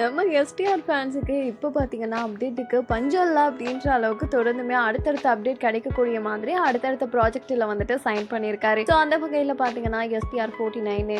நம்ம எஸ்டிஆர் ஃபேன்ஸுக்கு இப்போ பார்த்தீங்கன்னா அப்டேட்டுக்கு பஞ்சம் இல்லை அப்படின்ற அளவுக்கு தொடர்ந்துமே அடுத்தடுத்த அப்டேட் கிடைக்கக்கூடிய மாதிரி அடுத்தடுத்த ப்ராஜெக்டில் வந்துட்டு சைன் பண்ணியிருக்காரு ஸோ அந்த வகையில் பார்த்தீங்கன்னா STR forty nine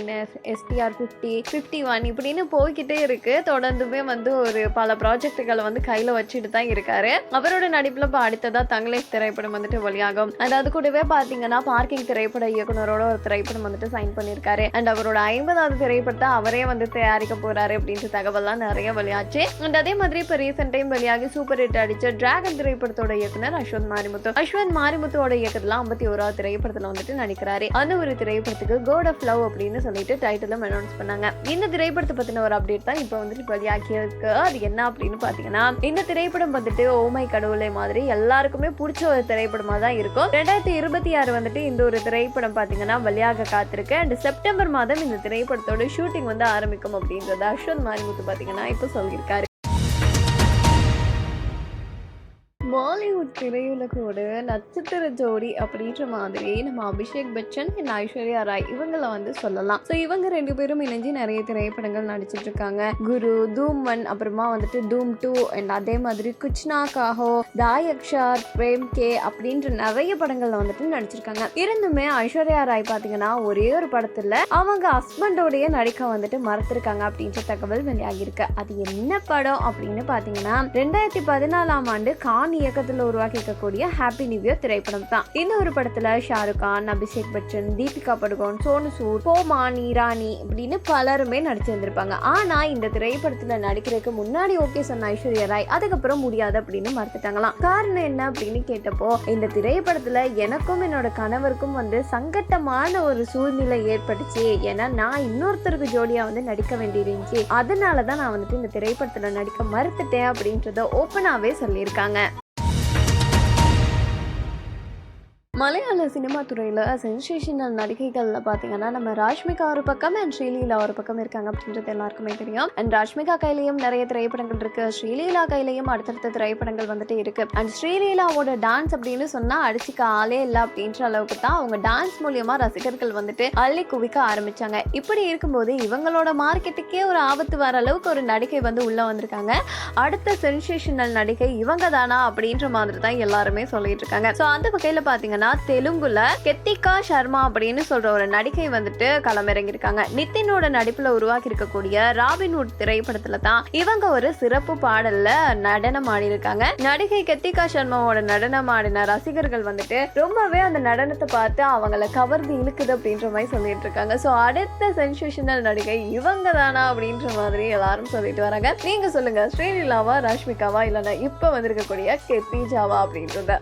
STR fifty fifty one இப்படின்னு போய்கிட்டே இருக்கு. தொடர்ந்துமே வந்து ஒரு பல ப்ராஜெக்ட்டுகளை வந்து கையில் வச்சுட்டு தான் இருக்காரு. அவரோட நடிப்பில் இப்போ அடுத்ததாக தங்கலேஷ் திரைப்படம் வந்துட்டு வழியாகும் அண்ட் அது கூடவே பார்த்தீங்கன்னா பார்க்கிங் திரைப்பட இயக்குனரோட ஒரு திரைப்படம் வந்துட்டு சைன் பண்ணியிருக்காரு அண்ட் அவரோட ஐம்பதாவது திரைப்படத்தை அவரே வந்து தயாரிக்க போறாரு அப்படின்ற தகவல்லாம் நிறைய வெளியாச்சு. அண்ட் அதே மாதிரி இப்போ ரீசெண்ட் டைம் வெளியாகி சூப்பர் ஹிட் அடிச்ச டிராகன் திரைப்படத்தோட இயக்குனர் அஸ்வந்த் மாரிமுத்து. அஸ்வந்த் மாரிமுத்துவோட இயக்கத்துல ஐம்பத்தி ஓராவது திரைப்படத்துல வந்துட்டு நடிக்கிறாரு. அந்த ஒரு திரைப்படத்துக்கு கோட் ஆஃப் லவ் அப்படின்னு சொல்லிட்டு டைட்டிலும் அனௌன்ஸ் பண்ணாங்க. இந்த திரைப்படத்தை பத்தின ஒரு அப்டேட் தான் இப்போ வந்துட்டு வெளியாகி இருக்கு. அது என்ன அப்படின்னு பாத்தீங்கன்னா இந்த திரைப்படம் வந்துட்டு ஓமை கடவுளை மாதிரி எல்லாருக்குமே பிடிச்ச ஒரு திரைப்படமா தான் இருக்கும். ரெண்டாயிரத்தி இருபத்தி ஆறு வந்துட்டு இந்த ஒரு திரைப்படம் பாத்தீங்கன்னா வெளியாக காத்திருக்கு. அண்ட் செப்டம்பர் மாதம் இந்த திரைப்படத்தோட ஷூட்டிங் வந்து ஆரம்பிக்கும் அப்படின்றத அஸ்வந்த் மாரிமுத்து பாத்தீங்கன்னா இப்போ சொல்லியிருக்காரு. பாலிவுட் திரையுலகோட நட்சத்திர ஜோடி அப்படின்ற மாதிரி நம்ம அபிஷேக் பச்சன் அண்ட் ஐஸ்வர்யா ராய் இவங்கள வந்து சொல்லலாம். ஸோ இவங்க ரெண்டு பேரும் இணைஞ்சு நிறைய திரைப்படங்கள் நடிச்சிட்டு இருக்காங்க குரு தூம் ஒன் அப்புறமா வந்துட்டு தூம் டூ அண்ட் அதே மாதிரி குச்னா காஹோ தாயக்ஷார் பிரேம் கே அப்படின்ற நிறைய படங்கள்ல வந்துட்டு நடிச்சிருக்காங்க. இருந்துமே ஐஸ்வர்யா ராய் பார்த்தீங்கன்னா ஒரே ஒரு படத்துல அவங்க ஹஸ்பண்டோடைய நடிக்க வந்துட்டு மறந்துருக்காங்க அப்படின்ற தகவல் வெளியாகிருக்கு அது என்ன படம் அப்படின்னு பார்த்தீங்கன்னா ரெண்டாயிரத்தி பதினாலாம் ஆண்டு காணி இயக்கத்தில் உருவாக்கியிருக்கக்கூடிய ஹாப்பி நியூ இயர் திரைப்படம் தான் இந்த ஒரு படத்துல ஷாருக் கான் அபிஷேக் பச்சன் தீபிகா படுகோன் சோனு சூட் போமான் இரானி அப்படின்னு பலருமே நடிச்சிருந்திருப்பாங்க. ஆனா இந்த திரைப்படத்துல நடிக்கிறதுக்கு முன்னாடி ஓகே சொன்ன ஐஸ்வர்யா ராய் அதுக்கப்புறம் முடியாது அப்படின்னு மறுத்துட்டாங்களாம். காரணம் என்ன அப்படின்னு கேட்டப்போ இந்த திரைப்படத்துல எனக்கும் என்னோட கணவருக்கும் வந்து சங்கட்டமான ஒரு சூழ்நிலை ஏற்பட்டுச்சு. ஏன்னா நான் இன்னொருத்தருக்கு ஜோடியா வந்து நடிக்க வேண்டியிருந்துச்சு. அதனால தான் நான் வந்துட்டு இந்த திரைப்படத்துல நடிக்க மறுத்துட்டேன் அப்படின்றத ஓப்பனாவே சொல்லியிருக்காங்க. மலையாள சினிமா துறையில் சென்சேஷனல் நடிகைகளில் பார்த்தீங்கன்னா நம்ம ராஷ்மிகா ஒரு பக்கம் அண்ட் ஸ்ரீலீலா ஒரு பக்கம் இருக்காங்க அப்படின்றது எல்லாருக்குமே தெரியும். அண்ட் ராஷ்மிகா கையிலையும் நிறைய திரைப்படங்கள் இருக்கு. ஸ்ரீலீலா கையிலையும் அடுத்தடுத்த திரைப்படங்கள் வந்துட்டு இருக்கு. அண்ட் ஸ்ரீலீலாவோட டான்ஸ் அப்படின்னு சொன்னால் அடிச்சுக்க ஆளே இல்லை அப்படின்ற அளவுக்கு தான் அவங்க டான்ஸ் மூலியமா ரசிகர்கள் வந்துட்டு அள்ளி குவிக்க ஆரம்பிச்சாங்க. இப்படி இருக்கும்போது இவங்களோட மார்க்கெட்டுக்கே ஒரு ஆபத்து வர அளவுக்கு ஒரு நடிகை வந்து உள்ள வந்திருக்காங்க. அடுத்த சென்சேஷனல் நடிகை இவங்க தானா அப்படின்ற மாதிரி தான் எல்லாருமே சொல்லிட்டு இருக்காங்க. ஸோ அந்த வகையில் பார்த்தீங்கன்னா தெலுங்குல கெத்திகா சர்மா அப்படின்னு சொல்ற ஒரு நடிகை வந்துட்டு களமிறங்கியிருக்காங்க. நித்தினோட நடிப்புல உருவாக்கி இருக்கக்கூடிய ராபின்வுட் திரைப்படத்துல தான் இவங்க ஒரு சிறப்பு பாடல்ல நடனம் ஆடியிருக்காங்க நடிகை கெத்திகா சர்மாவோட நடனம் ஆடின ரசிகர்கள் வந்துட்டு ரொம்பவே அந்த நடனத்தை பார்த்து அவங்கள கவர்ந்து இழுக்குது அப்படின்ற மாதிரி சொல்லிட்டு இருக்காங்க ஸோ அடுத்த சென்சேஷனல் நடிகை இவங்க தானா அப்படின்ற மாதிரி எல்லாரும் சொல்லிட்டு வராங்க. நீங்க சொல்லுங்க ஸ்ரீலீலாவா ரஷ்மிகாவா இல்லைன்னா இப்போ வந்திருக்கக்கூடிய கெத்திஜாவா அப்படின்றத.